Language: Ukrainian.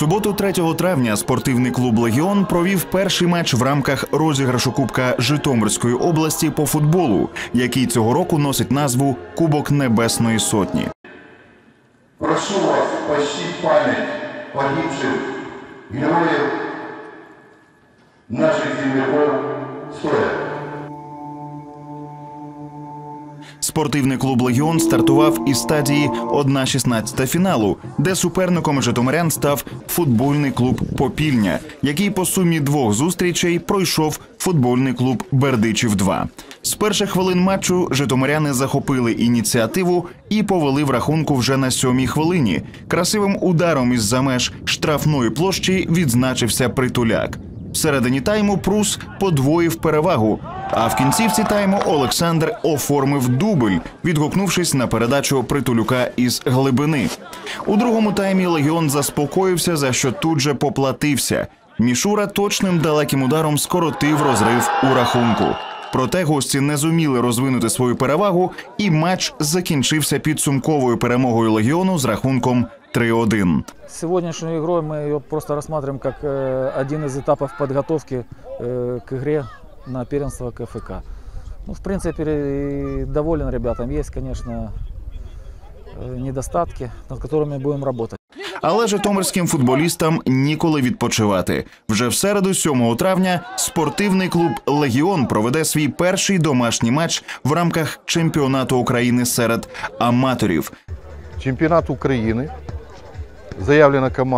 суботу, 3 травня, спортивний клуб Легіон провів перший матч в рамках розіграшу Кубка Житомирської області по футболу, який цього року носить назву Кубок Небесної Сотні. Прошу вас почтить память погибших героев наших земляков стоя. Спортивний клуб Легіон стартував із стадії 1-16 фіналу, де суперником житомирян став футбольний клуб Попільня, який по сумі двох зустрічей пройшов футбольний клуб Бердичів 2 З перших хвилин матчу житомиряни захопили ініціативу і повели в рахунку вже на сьомій хвилині. Красивим ударом із за меж штрафної площі відзначився притуляк. Всередині тайму Прус подвоїв перевагу. А в кінцівці тайму Олександр оформив дубль, відгукнувшись на передачу притулюка із глибини. У другому таймі легіон заспокоївся, за що тут же поплатився. Мішура точним далеким ударом скоротив розрив у рахунку. Проте гості не зуміли розвинути свою перевагу, і матч закінчився підсумковою перемогою легіону з рахунком 3-1. Сегодняшнюю игру мы ее просто рассматриваем как э, один из этапов подготовки э, к игре на первенство КФК. Ну, в принципе, и доволен ребятам. Есть, конечно, э, недостатки, над которыми будем работать. Але житомирським футболістам ніколи відпочивати. Вже в середу, 7 травня, спортивний клуб Легіон проведе свій перший домашній матч в рамках чемпіонату України серед аматорів. Чемпионат Украины. Заявлена команда